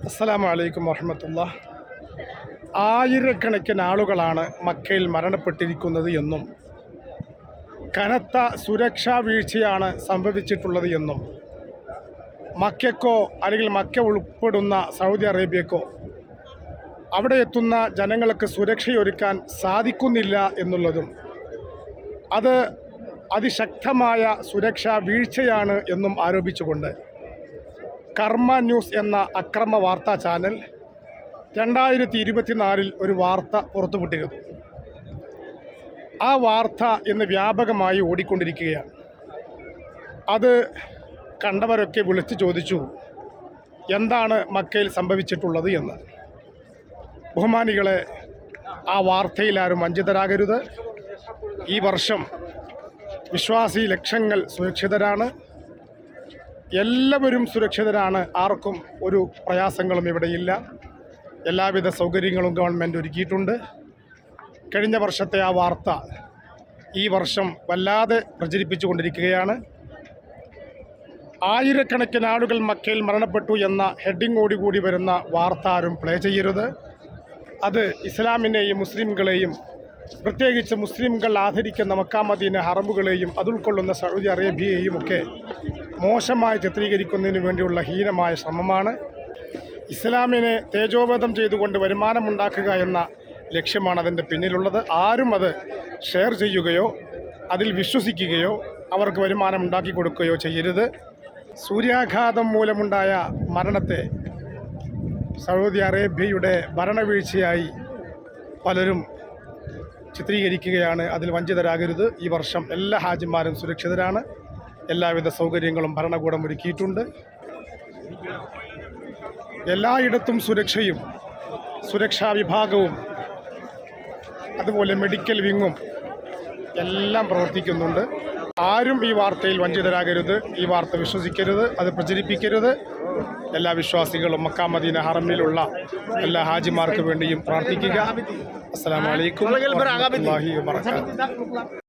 അസ്സലാമു വലൈക്കും വർഹമത്തുള്ള ആയിരക്കണക്കിന് ആളുകളാണ് മക്കയിൽ മരണപ്പെട്ടിരിക്കുന്നത് എന്നും കനത്ത സുരക്ഷാ വീഴ്ചയാണ് സംഭവിച്ചിട്ടുള്ളത് എന്നും മക്കയ്ക്കോ അല്ലെങ്കിൽ മക്ക ഉൾപ്പെടുന്ന സൗദി അറേബ്യക്കോ അവിടെ എത്തുന്ന ജനങ്ങൾക്ക് സുരക്ഷയൊരുക്കാൻ സാധിക്കുന്നില്ല എന്നുള്ളതും അത് അതിശക്തമായ സുരക്ഷാ വീഴ്ചയാണ് എന്നും ആരോപിച്ചുകൊണ്ട് കർമ്മ ന്യൂസ് എന്ന അക്രമ വാർത്താ ചാനൽ രണ്ടായിരത്തി ഇരുപത്തിനാലിൽ ഒരു വാർത്ത പുറത്തുവിട്ടിരുന്നു. ആ വാർത്ത ഇന്ന് വ്യാപകമായി ഓടിക്കൊണ്ടിരിക്കുകയാണ്. അത് കണ്ടവരൊക്കെ വിളിച്ചു ചോദിച്ചു എന്താണ് മക്കയിൽ സംഭവിച്ചിട്ടുള്ളത് എന്ന്? ബഹുമാനികളെ ആ വാർത്തയിൽ ആരും വഞ്ചിതരാകരുത്. ഈ വർഷം വിശ്വാസി ലക്ഷങ്ങൾ സുരക്ഷിതരാണ്. എല്ലാവരും സുരക്ഷിതരാണ്. ആർക്കും ഒരു പ്രയാസങ്ങളും ഇവിടെയില്ല എല്ലാവിധ സൗകര്യങ്ങളും ഗവൺമെന്റ് ഒരുക്കിയിട്ടുണ്ട്. കഴിഞ്ഞ വർഷത്തെ ആ വാർത്ത ഈ വർഷം വല്ലാതെ പ്രചരിപ്പിച്ചു കൊണ്ടിരിക്കുകയാണ്. ആയിരക്കണക്കിന് ആളുകൾ മക്കയിൽ മരണപ്പെട്ടു എന്ന ഹെഡിങ്ങോടുകൂടി വരുന്ന വാർത്ത ആരും പ്ലേ ചെയ്യരുത്. അത് ഇസ്ലാമിനെയും മുസ്ലിംകളെയും പ്രത്യേകിച്ച് മുസ്ലിംകൾ ആദരിക്കുന്ന മക്കാമദീന ഹറമുകളെയും അതുൾക്കൊള്ളുന്ന സൗദി അറേബ്യയെയും ഒക്കെ മോശമായി ചിത്രീകരിക്കുന്നതിന് വേണ്ടിയുള്ള ഹീനമായ ശ്രമമാണ്. ഇസ്ലാമിനെ തേജോവധം ചെയ്തുകൊണ്ട് വരുമാനമുണ്ടാക്കുക എന്ന ലക്ഷ്യമാണ് അതിന്റെ പിന്നിലുള്ളത്. ആരും അത് ഷെയർ ചെയ്യുകയോ അതിൽ വിശ്വസിക്കുകയോ അവർക്ക് വരുമാനം ഉണ്ടാക്കി കൊടുക്കുകയോ ചെയ്യരുത്. സൂര്യാഘാതം മൂലമുണ്ടായ മരണത്തെ സൗദി അറേബ്യയുടെ ഭരണവീഴ്ചയായി പലരും ചിത്രീകരിക്കുകയാണ്. അതിൽ വഞ്ചിതരാകരുത്. ഈ വർഷം എല്ലാ ഹാജിമാരും സുരക്ഷിതരാണ്. എല്ലാവിധ സൗകര്യങ്ങളും ഭരണകൂടം ഒരുക്കിയിട്ടുണ്ട്. എല്ലായിടത്തും സുരക്ഷയും സുരക്ഷാ വിഭാഗവും അതുപോലെ മെഡിക്കൽ വിങ്ങും എല്ലാം പ്രവർത്തിക്കുന്നുണ്ട്. ആരും ഈ വാർത്തയിൽ വഞ്ചിതരാകരുത്. ഈ വാർത്ത വിശ്വസിക്കരുത് അത് പ്രചരിപ്പിക്കരുത്. എല്ലാ വിശ്വാസികളും മക്കാമദീന ഹറമിലുള്ള എല്ലാ ഹാജിമാർക്ക് വേണ്ടിയും പ്രാർത്ഥിക്കുക. അസ്സലാമു വബറകാതുഹു.